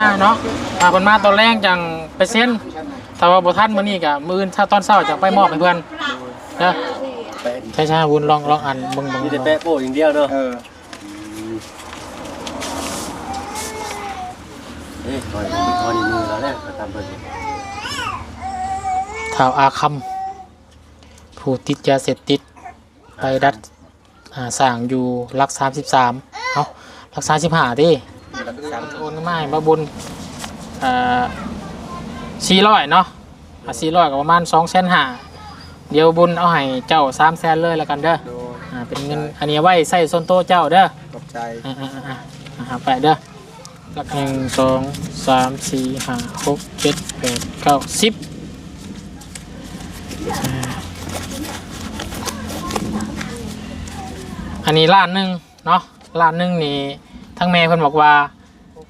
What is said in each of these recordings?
อ่าเนาะอ่าเพิ่นมาตอนแรกจังไปเซ็นแต่ว่าบ่ทันมื้อนี้ก็มื้ออื่นถ้าตอนเช้าจังไปมอบให้เพิ่นเด้อแปะใช่ๆวุ้นลองลองอ่านเบิ่งมีแต่ๆแปะโป้อย่างเดียวเนาะเออเอ้ยคอยมีคอยในมือแล้วเนี่ยก็ตามเพิ่นข่าวอาคำผู้ติดยาเสพติดไปดัดอ่าสร้างอยู่หลัก33เอ้าหลัก35ติ โอนมาให้มาบุญอ่า400เนาะอ่า400ก็ประมาณ2,500,000เดี๋ยวบุญเอาให้เจ้า300,000เลยแล้วกันเด้อโดยอ่าเป็นเงินอันนี้ไว้ใส่ส่วนโตวเจ้าเด้อ ขอบใจ อ่าอ่าอ่าอ่าหาไปเด้อหนึ่งสองสามสี่ห้าหกเจ็ดแปดเก้าสิบอ่าอันนี้ล้านหนึ่งเนาะล้านหนึ่งนี่ ทั้งแม่เพิ่นบอกว่า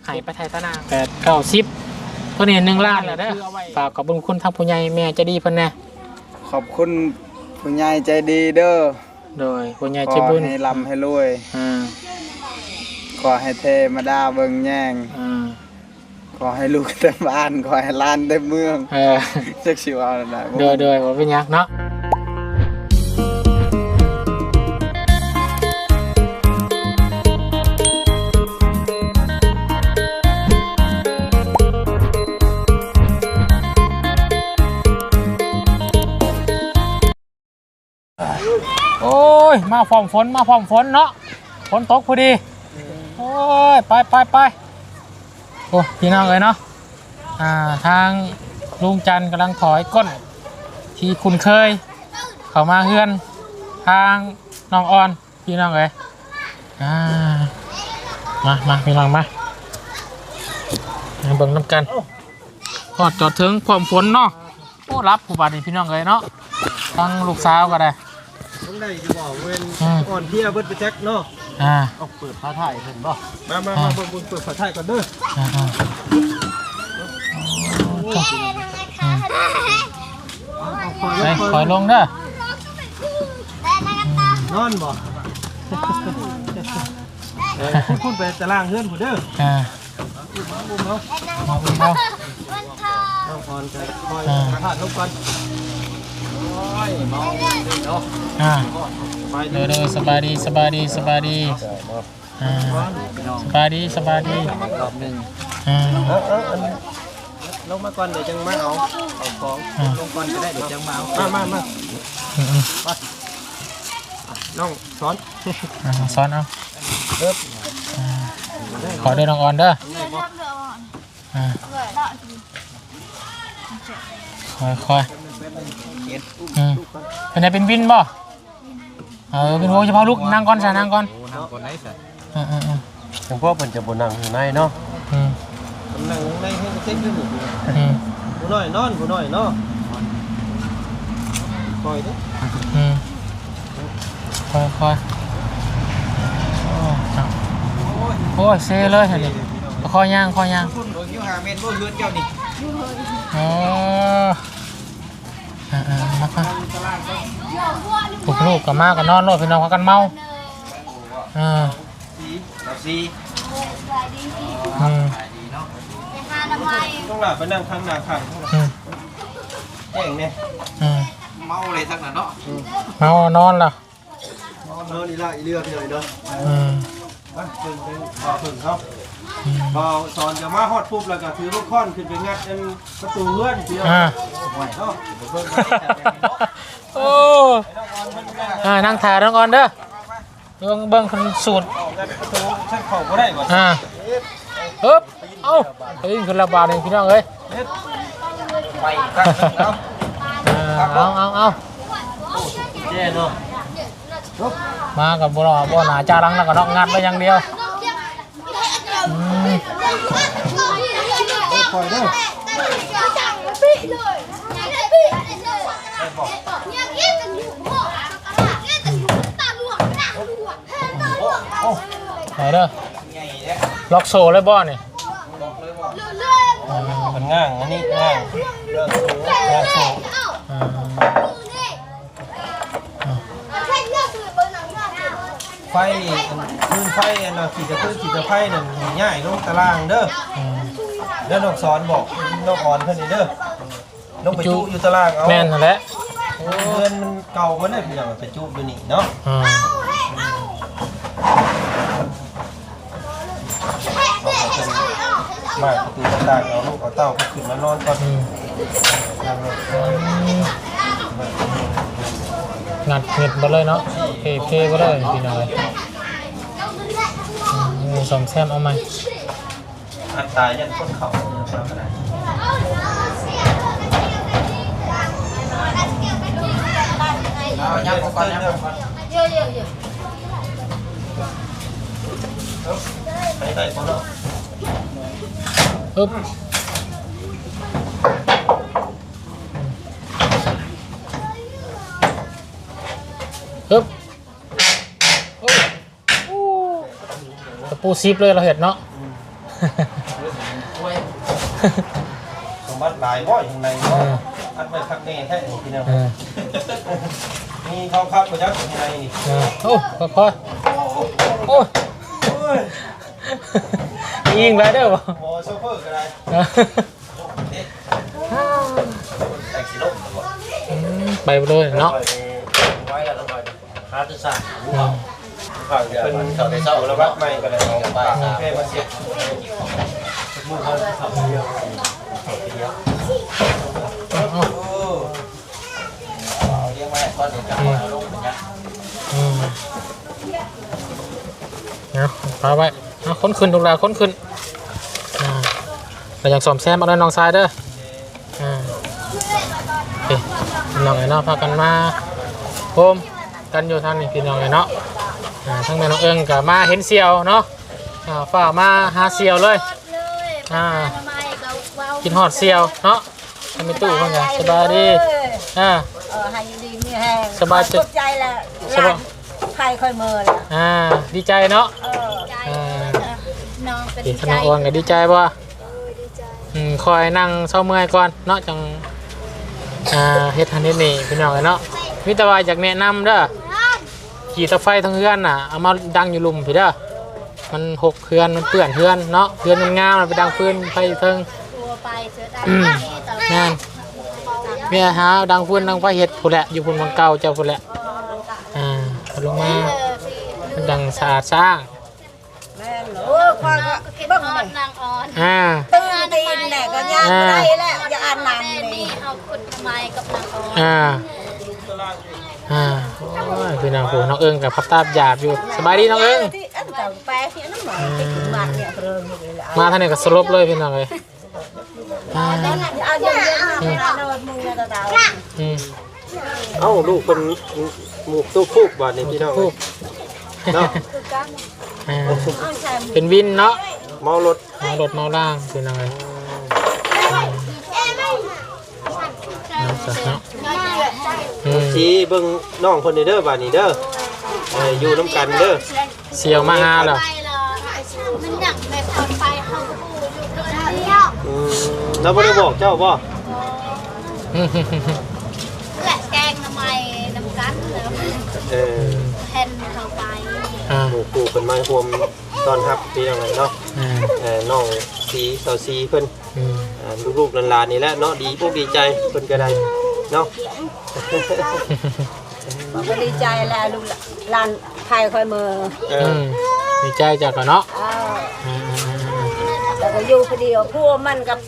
ให้ไปไทยตะนางแปดเก้าสิบเพิ่นเห็นหนึ่งล้านแล้วเด้อฝากขอบคุณทั้งผู้ใหญ่แม่ใจะดีเพิ่นแน่ขอบคุณผู้ใหญ่ใจดีเด้อโดยผู้ใหญ่ขใจอบุญให้ร่ำให้รวยอ่าขอให้เทมาดาเบิ่งแย่งอ่าขอให้ลูกเต็มบ้านขอให้หล้านเต็มเมืองเออ จักสิว่าอะไรบ่ โดยโดยว่าเป็นหยังเนาะ ยมาพร้อมฝนมาพร้อมฝนเนาะฝนตกพอดีโอ้ยไปไปไปโอ้พี่น้องเลยเนาะอ่าทางลุงจันกำลังถอยก้น ที่คุณเคย เขามาเฮือน ทางน้องออนพี่น้องเลยอ่ามามาพี่น้องมาเบิ่งน้ำกันพอดจอดถึงความฝนเนาะโอ้รับผู้บาดนี่พี่น้องเลยเนาะทั้งลูกสาวก็ได้ ต้องได้จะบอกเว้นอืม ก่อนเที่ยเบิดไปแจ็คเนาะอ่าเอาเปิดผ้าถ่ายเพิ่นบ่มามามาเบิ่งเบิ่งเปิดผ้าถ่ายก่อนเด้ออ่าอ่าอืมคอยไปลงคอยลงเด้อนอนบ่เออคุณคุณไปตารางเฮือนผู้เด้ออ่าอุ้มเนาะมาอุ้มเอาน้องพรจะคอยผ้าถ่ายลงก่อนโอ้ยเมาเนาะอ่าไปเด้อเด้อสบายดีสบายดีสบายดีอ่าสบายดีสบายดีรอบนึงอ่าเออเอออันลงมาก่อนเดี๋ยวจังมาเอาเอาของลงก่อนก็ได้เดี๋ยวจังมาเอามามามาอืมอืมน้องสอนอ่าซ้อนเอาเริ่มขอเดินน้องออนเด้ออ่าคอยคอย อืมเป็นไงเป็นวินบ่เออเป็นวงเฉพาะลูกนั่งก่อนซะนั่งก่อนนั่งก่อนไหนสิอืมอืมอืมหลวงพ่อเป็นจะบนนั่งข้างในเนาะอืมนั่งข้างในให้เช็คด้วยหนึ่งอืมผู้น้อยนอนผู้น้อยเนาะคอยดิอืมคอยคอยโอ้เอาโอ้ยเซเลยเห็นดิคอยย่างคอยย่างคุณโดนอยู่5เมตรบ่เฮือนเจ้านี่โอ้อ่า อ่ามาค่ะลูกลูกกับมากับนอนโลดพี่น้องพากันเมาอ่าเอาสิอืมต้องหลับไปนั่งข้างหน้าข้างอืมแจ้งเนี่ยอืมเมาเลยทั้งนั้นเนาะเมานอนละนอนนี่ละอีเลือกเลยเนาะอืมไปเพิ่งเป็นพอเพิ่งเขาอืม พอสอนจะมาฮอดปุ๊บแล้วก็ถือลูกค้อนขึ้นไปงัดอันประตูเลื่อนเดียวอ่าเนาะโอ้อ่านั่งถ่ายน้องออนเด้อเบิ่งเบิ่งคนสูตรงัดประตูชั้นเข่าก็ได้ก่อนอ่าฮึบเอ้าเฮ้ยคนละบาทเองพี่น้องเอ้ยไปกันเนาะอ่าเอาเอาเอาแจ้เนาะมากับบัวบัวหนาจารังแล้วก็นอกงัดไปอย่างเดียวอืม คอยเด้อไหนเด้อล็อกโซ่เลยบ่นี่มันง่างอันนี้ง่างเรื่องสูงง่างสูง อ่า ไฟคลื่นไฟอันน่ะขีดจะคลื่นขีดจะไฟนั่นง่ายลงตารางเด้ออืมแล้วน้องสอนบอกน้องอ่อนเพิ่นนี่เด้อลงไปจุอยู่ตารางเอาแม่นนั่นแหละโอ้เพื่อนมันเก่ามันเลยพี่น้องไปจุอยู่นี่เนาะอ่ามาประตูต่างๆเอาลูกเอาเต้าขึ้นมานอนก่อนอืมนั่งลงงัดเงิดมาเลยเนาะ เพเพมาเลยพี่น้องเลยอืมสองแซมเอาไหมอันตายยันคนเขาเนี่ยครับก็ได้เอายับก่อนยับก่อนไปได้คนเนาะปึ๊บปึ๊บโอ้ย ตะปูซิปเลยเราเห็นเนาะสมบัติหลายบ่อยู่ในบ่อัดไว้คักแน่แท้นี่พี่น้องเออมีเขาคักบ่จักอยู่ในนี่เออโอ้ค่อยๆโอ้ยโอ้ยยิงไรเด้อบ่หมอโซเฟอร์ก็ได้เออแต่งสิลบบ่อืมไปเลยเนาะไว้แล้วลงไปหาตัวสร้าง อืมฝากเพิ่นเขาได้เช่าแล้ววัดใหม่ก็ได้เอาไปแม่มาเสียมือเขาเขาเดียวเขาเดียวเอาเอาโอ้เอาเลี้ยงไว้ก่อนเดี๋ยวจะเอาลงไปนะอืมเอาพาไว้เอาค้นขึ้นทุกดาวค้นขึ้นอ่าเราอยากสอมแซมเอาเลยน้องชายเด้ออ่าโอเคน้องไอ้เนาะพากันมาโฮมกันอยู่ทางนี้พี่น้องไอ้เนาะ อ่าทั้งแม่น้องเอิงกับมาเห็นเสียวเนาะอ่าฝ่ามาหาเสียวเลยอ่า กินหอดเสียวเนาะทำในตู้เพิ่นกันสบายดีอ่า เออให้ดีมีแห้งสบายใจตกใจแล้วสบายใครค่อยเมินแล้วอ่าดีใจเนาะ เอออ่าน้องเป็นดีขนาดอ่อนก็ดีใจบ่อืมคอยนั่งเศร้าเมื่อยก่อนเนาะจังอ่าเฮ็ดทันนิดนี่พี่น้องเนาะมีแต่ว่าอยากแนะนำเด้อ ขี่ตะไฟทั้งเฮือนน่ะเอามาดังอยู่หลุมพี่เด้อมันหกเฮือนมันเปื้อนเฮือนเนาะเฮือนมันงามมันไปดังฟืนไฟเทิงตัวไปเสือดอืมำต่อแม่นเมียหาดังฟืนดังไฟเฮ็ดพุ่นแหละอยู่พุ่นวังเก่าเจ้าพุ่นแหละอ่าเอาลงมาเออพี่มันดังสะอาดสร้างแม่นโอ้ยควายน้อก็งก็คิดเบิ่งอ่อแม่นนางอ่อนอ่าตื่นตีนแน่ก็ย่างบ่ได้แล้วอย่าอ่านแม่นำนี่นี่เอาขุดทำไมกับนางอ่อนอ่าอ่าโอ้ ยพี่นางโหน้องเอิงกับพับตาบหยาบอยู่สบายดีน้องเอิง ที่อันเก่าแปลที่น้ำหมันที่ถึงมันเนี่ยเริ่มเลยละมาท่านนี่ก็สลบเลยพี่น้องเลยอ่าเอาเย็นๆนะนอนมือตาตาอืมเอ้าลูกเป็นหมูตู้คูกบาดนี่พี่น้องพูดเนาะอ่าเอาใส่เป็นวินเนาะเมารถเมารถเมาล่างพี่น้องเลยน้ำสัตว์เนาะอืม สีเบิ่งน้องคนนี้เด้อบาดนี้เด้อเอ่ออยู่น้ำกันเด้อเสียวมาหาเหรอไปเหรอมันหนังแบบตอนไปเขาก็พูดอยู่เดียวอืมแล้วบ่ได้บอกเจ้าบ่และแกงทำไมน้ำกันแล้วเออแทนเขาไปอ่าหมู่ปู่เพิ่นมาร่วมต้อนรับพี่น้องเลยเนาะอ่าเอ่อน้องสีเสาสีเพิ่น อืม อ่าลูกๆหลานๆนี่แหละเนาะดีพวกดีใจเพิ่นก็ได้ เนาะมันก็ดีใจแล้วลูกหลานใครค่อยเมินเออือมดีใจจากก่อนเนาะอ้าวอ่าอ่าอ่าแต่ก็อยู่คนเดียวพวกมันกับ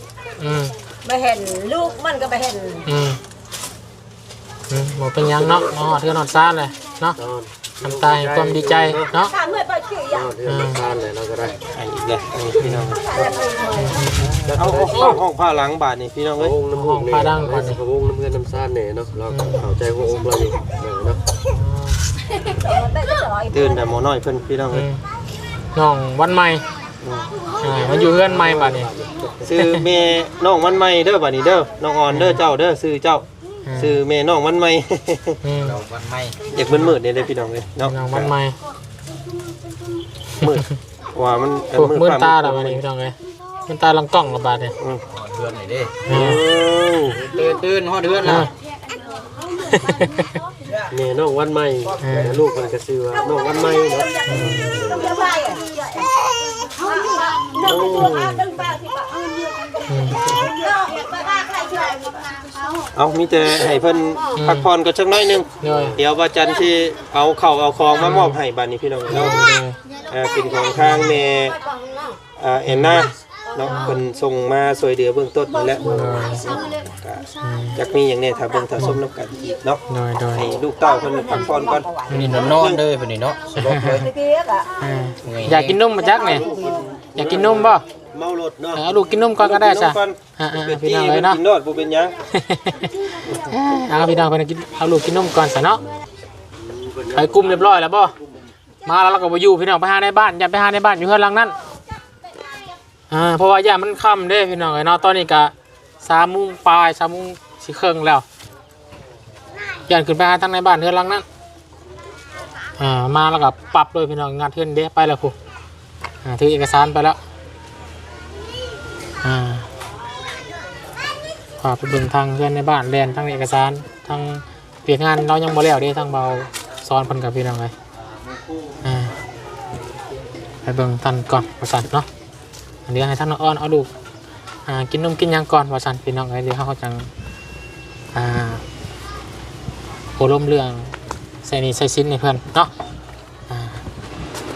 อืมไม่เห็นลูกมันก็ไม่เห็นอืมอืมบอกเป็นหยังเนาะมาหอดเทือนหอดซ่านเลยเนาะนอน ทำตายความดีใจเนาะถามเมื่อไปชื่ออย่างเดือนบ้านเลยเราก็ได้ไอ้อีกเลยนี่พี่น้องแล้วเอาห้องห้องผ้าหลังบาทนี่พี่น้องเอ้ยห้องพาดังก่อนนี่พะวงน้ำเงินน้ำซ่านเนี่ยเนาะเราก็เข้าใจหัวอกเราอยู่เนาะได้ก็ต่อยตื่นแต่หมอน้อยเพิ่นพี่น้องอืเอ้ยมน้องวันใหม่อ่ามันอยู่เพื่อนใหม่บัดนี้ ซื้อแม่น้องวันใหม่เด้อบาดนี้เด้อน้องอ่อนเด้อเจ้าเด้อซื้อเจ้า ซื้อแม่น้องวันใหม่อืมวันไม่อยากมืดๆนี่เด้อพี่น้องเอ้ยเนาะน้องวันใหม่มืดว่ามันเอ่อโอ้มื่นตาฟ้แล้วบัดนี้พี่น้องเอ้ยมื่นตาลังกล้องระบาดเนี่ยอืมเดือนไหนดิอ่าตื่นตื่นฮอดเดือนอ่าละ แม่น้องวันใหม่แต่ลูกมันก็ซื้อว่าน้องวันใหม่เนาะต้องจะไปอะเอามีแต่ให้เพิ่นพักผ่อนก็จักหน้อยหนึงเลยเดี๋ยวว่าจันทร์ที่เอาเข้าวเอาของมามอบให้บัดนี้พี่น้องเนาะเอ่อเป็นของทางแม่อ่าแอนนา เนาะเพิ่นส่งมาช่วยเหลือเบื้องต้นนี่แหละก็จักมีหยังแน่ถ้าเบิ่งถ้าสมนํกันอีกเนาะโดยโดยให้ลูกเต้าเพิ่นพักผ่อนก่อนนี่นอนเลยพอดีเนาะสลบเลยอ่าอยากกินนมมาจักเนี่ยอยากกินนมป่ะเมารถเนาะเอาลูกกินนมก่อนก็ได้จ้ะกินนมก่อนอ่าๆเป็นพี่ที่น้องเลยมันเนาะ กินนอดบ่เป็นหยังเอาพี่น้องไปกินเอาลูกกินนมก่อนซะเนาะไปกลุ่มเรียบร้อยแล้วบ่มาแล้วเราก็บ่อยู่พี่น้องไปหาในบ้านอย่าไปหาในบ้านอยู่เฮือนหลังนั้น อ่าเพราะว่าย่ามันค่ำเด้พี่น้องเอ้ยเนาะตอนนี้ก็3โมงปลาย3โมงสิครึ่งแล้วย่านขึ้นไปหาทางในบ้านเฮือนหลังนั้นอ่ามาแล้วก็ปรับเลยพี่น้องงานเทือนเด้ไปแล้วพูอ่าถือเอกสารไปแล้วอ่าพาไปเบิ่งทางเพื่อนในบ้านแลนทางเอกสารทางเปลี่ยนงานเรายังบ่แล้วเด้ทางเบาสอนเพิ่นกับพี่น้องเลยอ่าไปเบิ่งท่านก่อนว่าซั่นเนาะ อันนี้ให้ท่านอ้อนเอาลูกกินนมกินยังก่อนว่าซั่นพี่น้องเอ้เดี๋ยวเขาจังโอลมเรื่องใส่นี่ใส่ชิ้นในเพื่อนเนาะ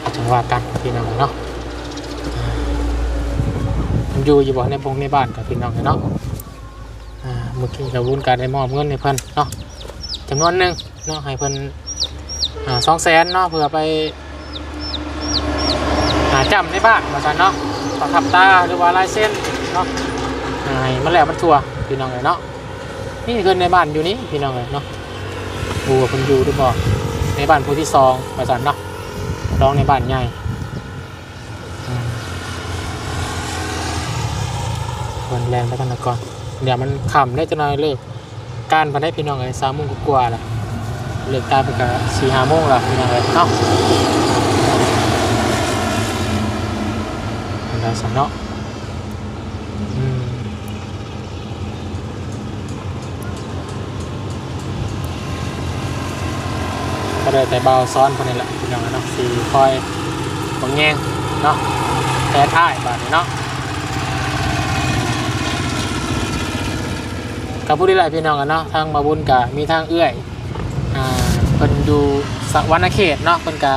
อาจังว่ากันพี่น้องเนาะอ่ามันอยู่อยู่บ่ในพงในบ้านกับพี่น้องเนาะเมื่อกี้เราวุ้นการได้มอบเงินให้เพิ่อนเนาะจำนวนหนึ่งเนาะให้เพิ่นอ่าสองแสนเนาะเพื่อไปหาจำในบ้านมาสันเนาะ ประทับตาหรือว่าลายเส้นเนาะให้มันแล้วมันทัวพี่น้องเลยเนาะนี่เงินในบ้านอยู่นี่พี่น้องเลยเนาะบัวเพิ่นอยู่หรือบ่ในบ้านผู้ที่สองมาสันเนาะร้องในบ้านใหญ่อืมเพิ่นแรงไปกันนะก่อนเดี๋ยวมันขำได้จะน้อยเลิการพันได้พี่น้องเลยสามโมงกว่าละเลิกการไปกับสี่ห้าโมงละพี่น้องเลยเนาะ อันใดสันเนาะก็ได้แต่เบาซ้อนคนนี้แหละพี่น้องเนาะสี่คอยบังแงงเนาะแท้ท้ายบาดนี้เนาะกับผู้ที่หลายพี่น้องกันเนาะทางมาบุญกะมีทางเอื้อยอ่าเพิ่นอยู่สวรรณเขตเนาะเพิ่นกะ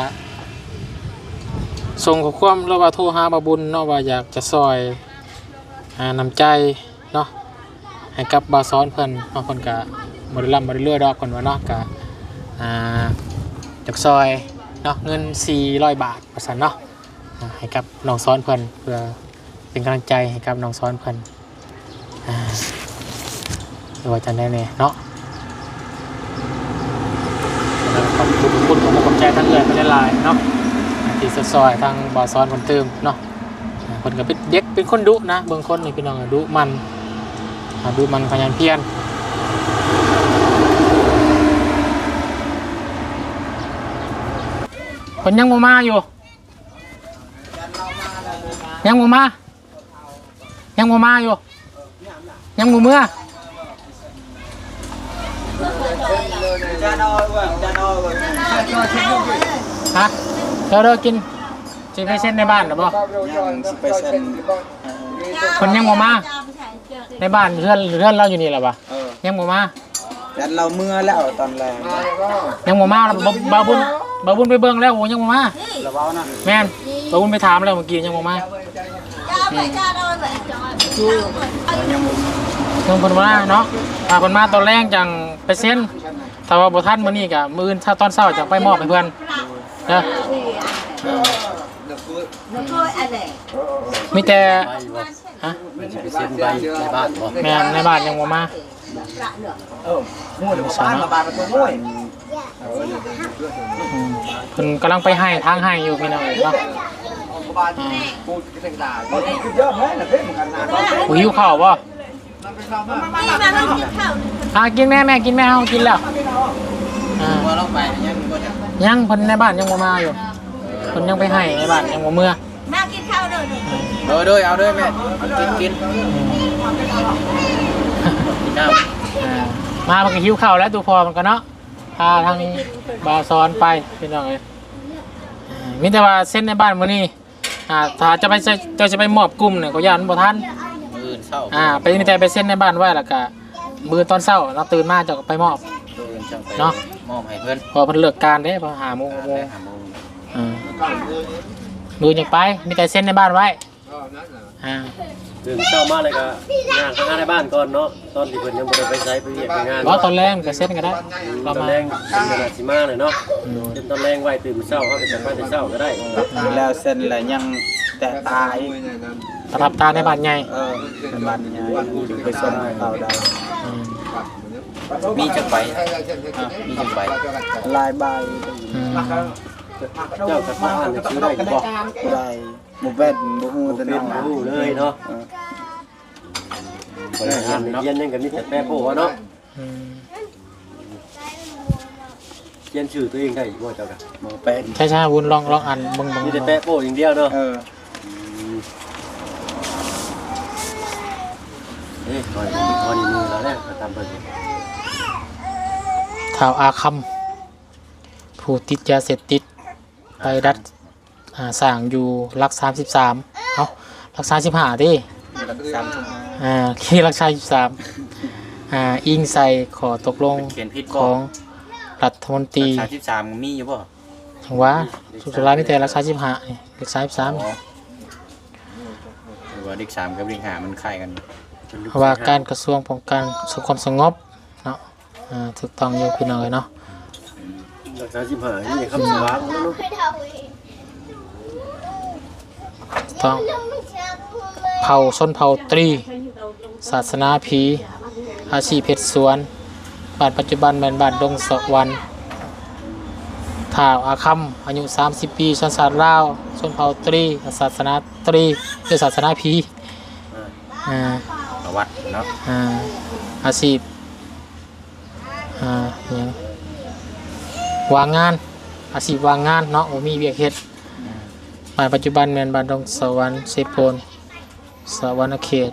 ส่งข้อความเราว่าโทรหามาบุญเนาะว่าอยากจะซอยอ่านำใจเนาะให้กับบาซ้อนเพิ่นเนาะเพิ่นกะบ่ได้ร่ำบ่ได้รวยดอกเพิ่นว่าเนาะกะอ่าจากซอยเนาะเงิน 400 บาทว่าซั่นเนาะให้กับน้องซ้อนเพิ่นเพื่อเป็นกำลังใจให้กับน้องซ้อนเพิ่นอ่าหรือว่าจะแน่เเนาะแล้วก็ขอบคุณคุณของผมใจทั้งเอื่อยไม่ได้ลายเนาะ ที่ซอยทางบอซ้อนคนเติมเนาะคนก็เป็นเด็กเป็นคนดุนะเบื้องคนนี่พี่น้องดุมันดุมันขยันเพียรคนยังโมมาอยู่ ยังโมมายังโมมาอยู่ ยังโมเมื่อฮะ เดี๋ยวเรากินจีไปเส้นในบ้านหรือเปล่ายังสิไปเซ็นคนยังบ่มา ในบ้านเพื่อนเพื่อนเราอยู่นี่แหละปะเออยังบ่มายันเราเมื่อแล้วตอนแรกยังบ่มาแล้วบ่บาบุญบาบุญไปเบิ่งแล้วโอ้ยังบ่มาเราเว้านะแม่นบาบุญไปถามแล้วเมื่อกี้ยังบ่มายังบ่เพิ่นเพิ่นมาเนาะถ้าเพิ่นมาตอนแรกจังไปเซ็นถ้าว่าบ่ทันมื้อนี้ก็มื้ออื่นถ้าตอนเช้าจังไปมอบให้เพิ่น เด้อมีแต่ฮะไปเซ็นใบในบ้านบ่แม่นในบ้านยังบ่มาเออหมู่เดี๋ยวบ้านมาบ้านมาตัวน้อยอืมเพิ่นกำลังไปให้ทางให้อยู่พี่น้องเนาะบ้านกูเซ็นดาบ่ได้คือเยอะแม่น่ะเพิ่นกันนานโอ้หิวข้าวบ่อ่ากินแม่แม่กินแม่เฮากินแล้วอ่าบ่ลงไปยังบ่จะ ยังเพิ่นในบ้านยังบ่มาอยู่เพิ่นยังไปให้ในบ้านยังบ่เมื่อมากินข้าวเด้อเออเด้อเอาเด้อแม่กินกินอ่ามามันก็หิวข้าวแล้วตัวพอมันก็เนาะพาทางบาวซอนไปพี่น้องเอ้ยอ่ามีแต่ว่าเส้นในบ้านมื้อนี้อ่าถ้าจะไปใช้จะจะไปมอบกลุ่มเนี่ยก็ย่านบ่ทันมื้ออื่นเช้าอ่าไปมีแต่ไปเซ็นในบ้านไว้แล้วก็มือตอนเช้าเราตื่นมาจะไปมอบ มื้ออื่นเช้าไปเนาะ มอบให้เพิ่นพอเพิ่นเลิกการเด้พอหาโมงโมงหาโมงอ่ามือยังไปมีแต่เซ็นในบ้านไว้อ่าตื่นเช้ามาเลยก็งานข้างหน้าในบ้านก่อนเนาะตอนที่เพิ่นยังบ่ได้ไปใช้ไปเรียกไปงานเพราะตอนแรกก็เซ็นก็ได้ปตระอนมาณแรงเป็นเวลาสิมาเลยเนาะเป็นตอนแรงไว้ตื่นเช้าเฮาก็จะไปแต่เช้าก็ได้แล้วเส้นแหละยังแต่ตายประทับตาในบ้านใหญ่เออเป็นบ้านใหญ่จึงไปส่งให้เขาได้อื มมีจักใบมีจักใบลายใบอืมเจ้ากับป้าอ่านหนังสือได้ก็บอกได้บ่แว่นบ่ฮู้แต่เป็น้นองรู้เลยเนาะเออบริหารเรียนยังก็มีแต่แป้โป้เนาะอืมเรียนชื่อตัวเองได้บ่เจ้าก็บ่เป็นใช่ใช่วุ้นลองลองอ่านเบิ่งเบิ่งมีแต่แป้โป้อย่างเดียวเนาะเออเอ้ยคอยคอยมือแล้วแหละตามเพิ่น ข่าวอาคำผู้ติดยาเสพติดไปดัดอ่าสร้างอยู่รักสามสิบสามเอารักสามสิบห้าดิรักษาทุกอ่าที่รักชายสามอ่าอิงใส่ขอตกลงเขียนผิดขบ่องรัฐมนตรี33มีอยู่บ่ถึงว่าสุดท้ายมีแต่รักษาสิบห้ารักษาสิบสามอ๋อหรือว่าเด็ก3กับเด็ก5มันคล้ายกันเพราะว่าการกระทรวงป้องกันสุขความสงบเนาะ อ่าถูกต้องอยู่พี่น้องเลยเนาะรักษาสิบห้านี่คำสว่างเนาะเคยเท่าเองต้องยังไม่เชื่อเลยเผ่าชนเผ่าตรี ศาสนาผีอาชีพเพชรสวนบ้านปัจจุบันแมนบ้านดงสวรรค์ท่าวอาคัมอายุ 30 ปีชนชาติลาวชนเผ่าตรีศาสนาตรีคือศาสนาผีอ่าประวัติเนาะอ่าอาชีพ อ่าอิหยังวางงาน อาชีพวางงานเนาะมีเวียกเฮ็ดบ้านปัจจุบันแมนบ้านดงสวรรค์เซโปนสวรรณเขต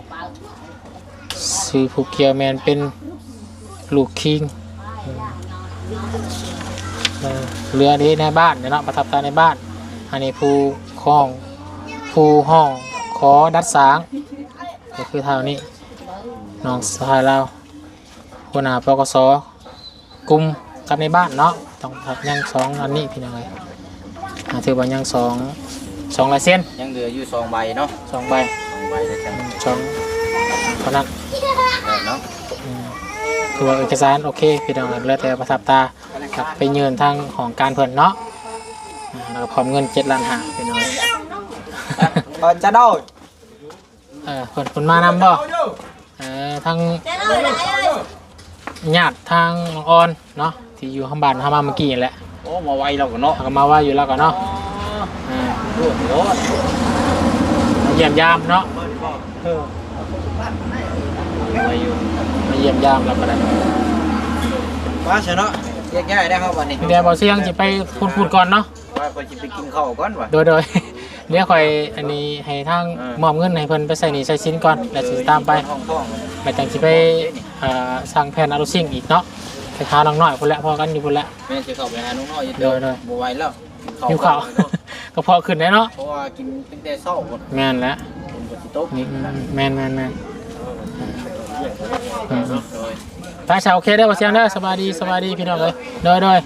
ซื้อผูกเกียวแมนเป็นลูกคิงเรือนี้ในบ้านเนาะประทับตาในบ้าน อันนี้ภูคลองภูห้องขอดัดสางก็คือเท่านี้น้องสายเราหัวหน้าปกส กลุ่มกับในบ้านเนาะต้องทับยังสองอันนี้พี่น้องเลยอ่าถือว่ายังสองสองลายเส้นยังเหลืออยู่2ใบเนาะสองใบ2ใบแล้วจังสองเท่านั้นได้เนาะคือว่าเอกสารโอเคพี่น้องเหลือแต่ประทับตาครับไปเงินทางของการเพิ่นเนาะอ่าแล้วก็พร้อมเงินเจ็ดล้านห้าพี่น้องเออจะโดดเออเพิ่นเพิ่นมานำบ่เออทาง ญาติทางน้องออนเนาะที่อยู่ข้างบ้านข้างมาเมื่อกี้นี่แหละโอ้มาไวแล้วก็เนาะเขาก็มาว่าอยู่แล้วก็เนาะอ่าโอ้โหมาเยี่ยมยามเนาะไวอยู่มาเยี่ยมยามแล้วก็ได้ว่าซะเนาะแยกย้ายได้เฮาบัดนี้เดี๋ยวบ่เสียงสิไปพูดพูดก่อนเนาะว่าก็สิไปกินข้าวก่อนว่ะโดยโดย เดี๋ยวค่อยอันนี้ให้ทางอ่ามมอบเงินให้เพิ่นไปใส่หนี้ใส่สินก่อนแล้วสิตามไปห้องท้องไปจังสิไปเอ่อสั่งแผ่นอารุซิ่งอีกเนาะไปหาน้องน้อยพุ่นแหละพอกันอยู่พุ่นแหละ แม่สิเข้าไปหาน้องน้อยอยู่โดยโดยบ่ไหวแล้วหิวข้าวก็พอขึ้นได้เนาะเพราะว่ากินตั้งแต่เช้าพุ่นแม่นแล้วผมก็สิตกนี่อืมแม่นแม่นแม่นอืมไปชาวโอเคได้อบ่เสียงเด้อสบายดีสบายดีพี่น้องเอ้ยโดยโดย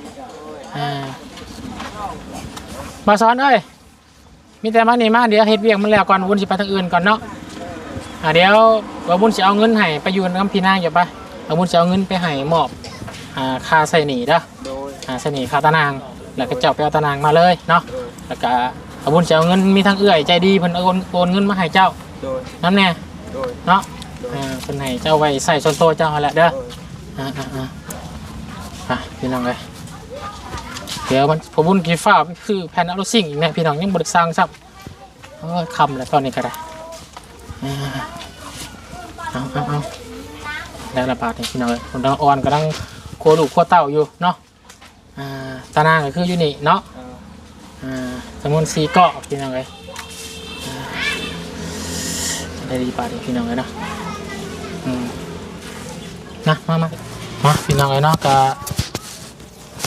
อ่ามาสอนเอ้ย มีแต่มานี่มาเดี๋ยวเฮ็ดเวียกมันแล้วก่อนวุ้นสิไปทางอื่นก่อนเนาะอ่าเดี๋ยวว่าบุญสิเอาเงินให้ไปอยู่กับพี่นางอย่าไปเอาบุญสิเอาเงินไปให้มอบอ่าค่าใส่หนีเด้ออ่าใส่หนีค่าตะนางแล้วก็เจ้าไปเอาตะนางมาเลยเนาะแล้วก็เอาบุญสิเอาเงินมีทางเอื้อยใจดีเพิ่นเอาโอนโอนเงินมาให้เจ้าน้ำแน่โดยเนาะอ่าเพิ่นให้เจ้าไว้ใส่ส่วนตัวเจ้าแหละเด้ออ่าอ่าอ่าพี่น้องเลย เดี๋ยวมันผมบุญกีฟ้าคือแผ่นอลูซิ่งอีกน่พี่น้องยังบ่ได้สร้างซับเออคำแล้วตอนนี้ก็ได้เอาเอาเอาได้ระบาดนี่พี่น้องเลยคนดังอ่อนกำลังโคลูกโคเต้าอยู่เนาะอ่าตานางก็คืออยู่นี่เนาะอ่าจำนวนสี่เกาะพี่น้องเลยได้ดีป่าดีพี่น้องเลยเนาะอืมนะมามามาพี่น้องเลยเนาะกะ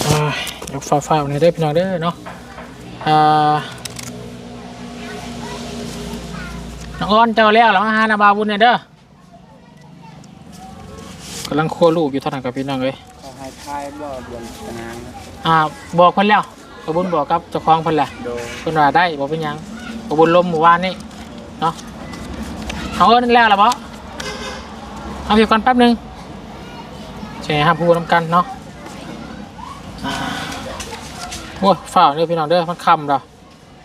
อ่อ ยกฟ้าฟ้าในอยเด้อพี่น้องเด้อเนาะอ่าน้องอ้อนเจ้าแล้วเหรอมาหานาบาบุญเนี่ยเด้อกำลังคั่วลูกอยู่เท่านั้นกับพี่น้องเลยขอให้ทายบ่บนตนางอ่าบอกเพิ่นแล้วบาบุญบอกกับเจ้าของเพิ่นแหละโดยเพิ่นว่าได้บอกเป็นหยังบาบุญลมเมื่อวานนี่เนาะเอาเอิ้นแล้วล่ะบ่เอาเพียงก่อนแป๊บหนึงใช่ครับพูดนำกันเนาะอ่าโอ้ยฝ่าวเด้อพี่น้องเด้อมันค่ำแล้ว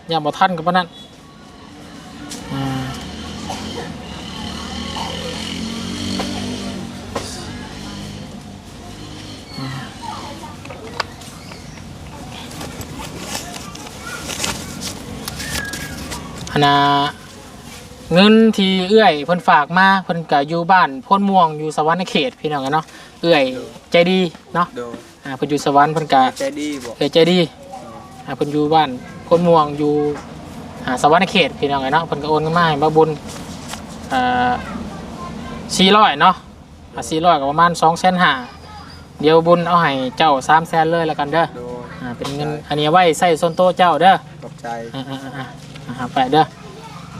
อย่าบ่ทันกับปานนั้นอ่าอันน่ะเงินที่เอื้อยเพิ่นฝากมาเพิ่นก็อยู่บ้านโพ้นม่วงอยู่สวรรค์เขตพี่น้องกันเนาะเอื้อยใจดีเนาะโดยอ่าเพิ่นอยู่สวรรค์เพิ่นก็ใจดีบ่เอื้อยใจดีอ่า เพิ่นอยู่บ้านโพ้นม่วงอยู่อ่าสวรรค์เขตพี่น้องกันเนาะเพิ่นก็โอนเงินมาให้มาบุญอ่า400เนาะอ่า400ก็ประมาณ2,500,000เดี๋ยวบุญเอาให้เจ้า300,000เลยแล้วกันเด้อโดยอ่าเป็นเงินอันนี้เอาไว้ใส่ส่วนตัวเจ้าเด้อขอบใจอ่าอ่าอ่าอ่าหาไปเด้อ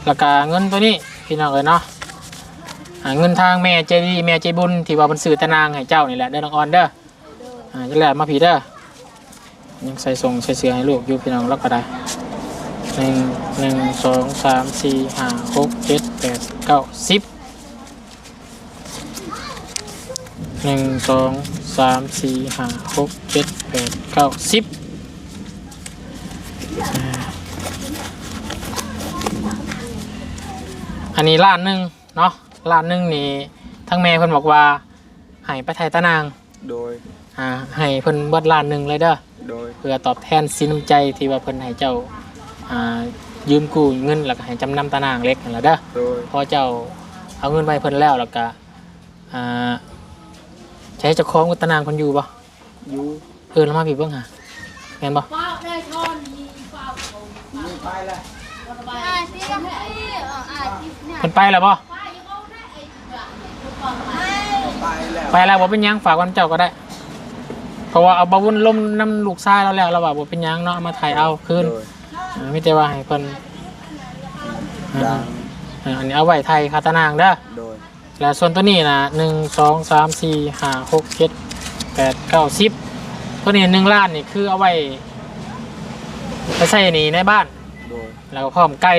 แล้วก็เงินตัวนี้พี่น้องเอ้ยเนาะอ่าเงินทางแม่ใจดีแม่ใจบุญที่ว่ามันสื่อตะนางให้เจ้านี่แหละเด้อน้องออนเด้ออ่าจะแหละมาผีเด้อ ยังใส่ส่งใส่เสื้อให้ลูกอยู่พี่น้องรับก็ได้หนึ่งหนึ่งสองสามสี่ห้าหกเจ็ดแปดเก้าสิบหนึ่งสองสามสี่ห้าหกเจ็ดแปดเก้าสิบอันนี้ล้านหนึ่งเนาะล้านหนึ่งนี่ทั้งแม่เพิ่นบอกว่าให้ไปไทยตะนางโดยอ่าให้เพิ่นเบิดล้านหนึ่งเลยเด้อ โดย เพื่อตอบแทนสินน้ำใจที่ว่าเพิ่นให้เจ้าอ่ายืมกู้เงินแล้วก็ให้จำนำตะนางเล็กนั่นแหละเด้อโดย พอเจ้าเอาเงินไปเพิ่นแล้วแล้วก็อ่าใช้เจ้าของกับตะนางเพิ่นอยู่บ่อยู่เออแล้วมาพี่เบิ่งหาแม่นบ่ว้าวได้ทอนมีฟ้าวไปแล้วอ่าที่ก็ให้เอออ่าที่เนี่ยเพิ่นไปแล้วบ่ไปยังเอาได้ไอ้แบบไปไปแล้ว ไปแล้วบ่เป็นหยังฝากวันเจ้าก็ได้ เพราะว่าเอาบาวุ้นล่มน้ำลูกชายเราแล้วเราว่าบ่เป็นหยังเนาะเอามาถ่ายเอาคืนโดยอ่าไม่แต่ว่าให้เพิ่นอ่าดังอ่าอันนี้เอาไว้ไทยคาตานางเด้อ โดยแล้วส่วนตัวนี้นะหนึ่งสองสามสี่ห้าหกเจ็ดแปดเก้าสิบตัวนี้หนึ่งล้านนี่คือเอาไว้ไปใส่นี่ในบ้าน โดยแล้วก็พร้อมไก่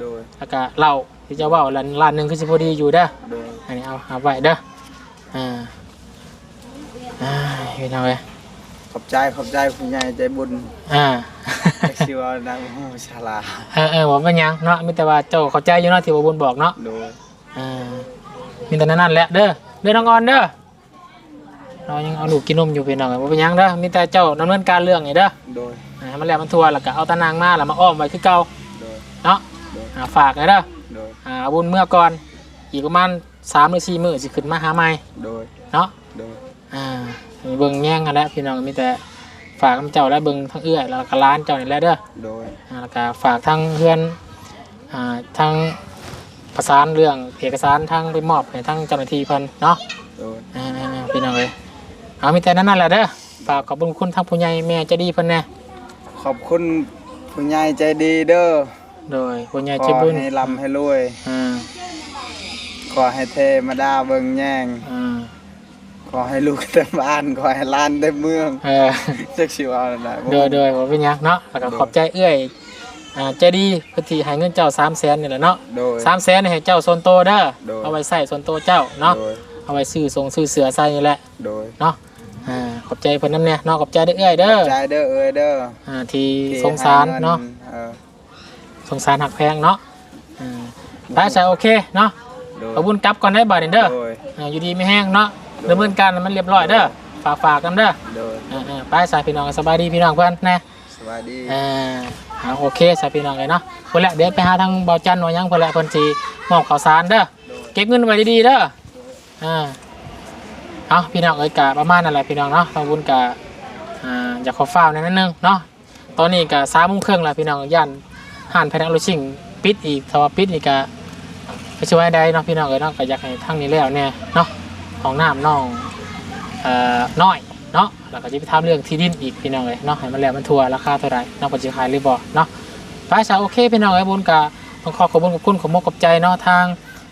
โดยแล้วก็เหล้าที่จะว่าล้านล้านหนึ่งคือสิพอดีอยู่เด้อ โดยอันนี้เอาเอาไว้เด้อ อ่า อ่าพี่น้องเอ้ยขอบใจขอบใจผู้ใหญ่ใจบุญอ่า แท็กซี่ว่าดังโอ้ชาลาเออเออบอกเป็นหยังเนาะมีแต่ว่าเจ้าเข้าใจอยู่เนาะที่ว่าบุญบอกเนาะโดยอ่ามีแต่นั้นนั่นแหละเด้อเด้อน้องออนเด้อเรายังเอาลูกกินนมอยู่พี่น้องว่าเป็นหยังเด้อมีแต่เจ้าดำเนินการเรื่องนี่เด้อโดยอ่าให้มันแล้วมันทัวแล้วก็เอาตะนางมาแล้วมาอ้อมไว้คือเก่าโดยเนาะโดยอ่าฝากเลยเด้อโดยอ่าเอาบุญเมื่อก่อนอีกประมาณสามหรือสี่มื้อสิขึ้นมาหาใหม่โดยเนาะโดย อ่ามีเบิ่งแย่งกันแล้วพี่น้องมีแต่ฝากคำเจ้าและเบิ่งทั้งเอื้อยแล้วก็ร้านเจ้านี่แหละเด้อโดยอ่าแล้วก็ฝากทั้งเพื่อนอ่าทั้งประสานเรื่องเอกสารทั้งไปมอบให้ทั้งเจ้าหน้าที่เพิ่นเนาะโดยอ่าๆพี่น้องเลยเอามีแต่นั้นนั่นแหละเด้อฝากขอบคุณคุณทั้งผู้ใหญ่แม่ใจะดีเพิ่นแน่ขอบคุณผู้ใหญ่ใจดีเด้อโดยผู้ใหญ่ขใจอบุญให้ร่ำให้รวย อ่าขอให้เทมาดาเบิ่งแย่งอ่า ขอให้ลูกเต็มบ้านขอให้หล้านเต็มเมืองเออจักสิว่าอะไรบ่โดยโดยบ่เป็นหยังเนาะแล้วก็ขอบใจเอื้อยอ่าใจดีเพิ่นที่ให้เงินเจ้า300,000นี่แหละเนาะโดย 300,000นี่ให้เจ้าส่วนโตวเด้อโดย เอาไว้ใส่ส่วนโตวเจ้าเนาะโดยเอาไว้ซื้อทรงซื้อเสือใส่นี่แหละโดยเนาะอ่าขอบใจเพิ่นนำเนี่ยเนาะขอบใจเด้อเอื้อยเด้อใจเด้อเอ้ยเด้ออ่าที่ที่สงสารให้งิเนาะเออสงสารหักแพงเนาะอ่าถ้าใช่โอเคเนาะโดยขอบคุญกลับก่อนได้บ่าเด้อโดย อ่าอยู่ดีไม่แห้งเนาะ ดำเนินการมันเรียบร้อยเด้อฝากฝากกันเด้อโดยอ่าๆไปสายพี่น้องสบายดีพี่น้องเพื่อนนะ สวัสดี อ่าอ่าโอเคสายพี่น้องเลยเนาะเพิ่นแหละเดี๋ยวไปหาทางเบาจันหน่อยยังเพิ่นแหละเพิ่นสิมอบข้าวสารเด้อเก็บเงินไว้ดีๆเด้ออ่าเอาพี่น้องเอ้ยกะประมาณนั่นแหละพี่น้องเนาะทางบุญกะอ่าอยากขอฟ้าวหนอยนิดนึงเนาะตอนนี้กะสามโมงครึ่งแล้วพี่น้องย่านห่านพนักรถชิ่งปิดอีกถ้าว่าปิดอีกกะไปช่วยได้เนาะพี่น้องเอ้ยเนาะก็อยากให้ทางนี้แล้วเนี่ยเนาะ ของน้ำน้องเอ่อน้อยเนาะแล้วก็จะไปทำเรื่องที่ดินอีกพี่น้องเลยเนาะให้มันแล้วมันทัวราคาเท่าไหร่นาะปัจจุบันหรือบ่เนาะไปซะโอเคพี่น้องไอ้บุญกะต้องขอขอบคุณขอบคุณขอบมกขอบใจเนาะทาง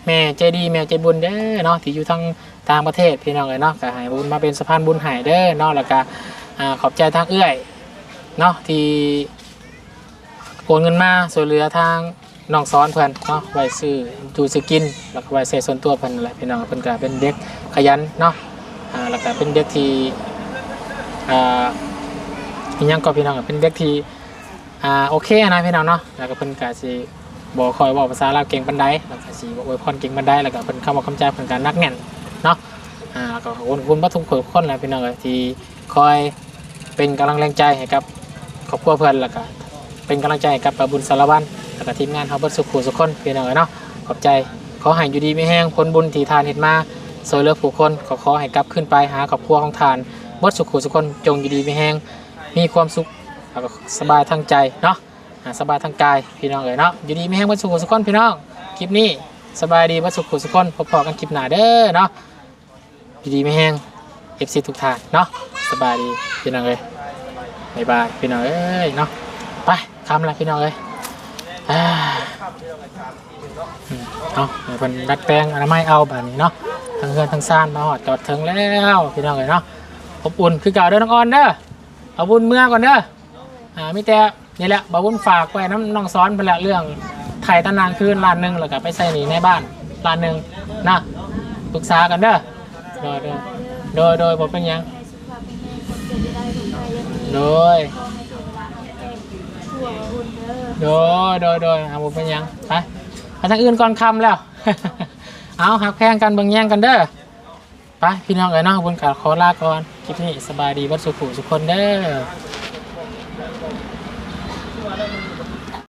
แม่ใจดีแม่ใจบุญเด้อเนาะที่อยู่ทางต่างประเทศพี่น้องเลยเนาะก็ให้บุญมาเป็นสะพานบุญให้เด้อเนาะแล้วก็ขอบใจทางเอื้อยเนาะที่โอนเงินมาส่วยเหลือทาง น้องซ้อนเพื่อนเนาะไว้ซื้อจูซื้อกิน แล้วก็ไว้ใช้ส่วนตัวเพื่อนนั่นแหละพี่น้องเพื่อนก็เป็นเด็กขยันเนาะอ่าแล้วก็เป็นเด็กที่อ่ายังก็พี่น้องก็เป็นเด็กที่อ่าโอเคนะพี่น้องเนาะแล้วก็เพิ่นก็สิบ่คอยเว้าภาษาลาวเก่งปานใดแล้วก็สิบ่อวยพรเก่งปานใดแล้วก็เพิ่นคำว่าคำใจเพิ่นก็นักแน่นเนาะอ่าแล้วก็ขอบคุณคุณบ่ทุกคนแหละพี่น้องเอ้ยที่คอยเป็นกำลังแรงใจให้กับครอบครัวเพิ่นแล้วก็เป็นกำลังใจให้กับปบุญสารวัตร แล้วก็ทีมงานเฮาเบิดสุขุสุขคนพี่น้องเอ้ยเนาะขอบใจขอให้อยู่ดีไมีแห้งผลบุญที่ทานเฮ็ดมาช่วยเหลือผู้คนขอขอให้กลับขึ้นไปหาครอบครัวของทานเบิดสุขุสุขคนจงอยู่ดีไมีแห้งมีความสุขแล้วก็สบายทางใจเนาะอ่าสบายทางกายพี่น้องเอ้ยเนาะอยู่ดีไมีแห้งเบิดสุขุสุขคนพี่น้องคลิปนี้สบายดีเบิดสุขุสุขคนพบๆกันคลิปหน้าเด้อเนาะอยู่ดีไมีแห้ง FC ทุกท่านเนาะสบายดีพี่น้องเอ้ยบ๊ายบายพี่น้องเอ้ยเนาะไปคำละพี่น้องเอ้ย อ่าอืมเอาให้เพิ่นดัดแปลงอนามัยเอาแบบนี้เนาะทั้งเฮือนทั้งซ่านมาหอดจอดถึงแล้วพี่น้องเอ้ยเนาะอบอุ่นคือเก่าเด้อน้องออนเด้อเอาบุญเมื่อก่อนเด้ออ่ามีแต่นี่แหละบาวุญฝากไว้น้ำน้องซ้อนไปละเรื่องไถ่ตะนานคืนล้านหนึ่งแล้วก็ไปใส่หนีในบ้านล้านหนึ่งนะปรึกษากันเด้อโดยโดยโดยโดยบอกเป็นยังโดย โดยโดยโดยเอาบุเป็นหยังไปไปทางอื่นก่อนคำแล้ว เอาหักแพงกันเบิ่งแย่งกันเด้อไปพี่น้องเอ๋ยเน้องบนกาขอลาก่อนคลิปนี้สบายดีวัดสุขุสุขคนเด้อ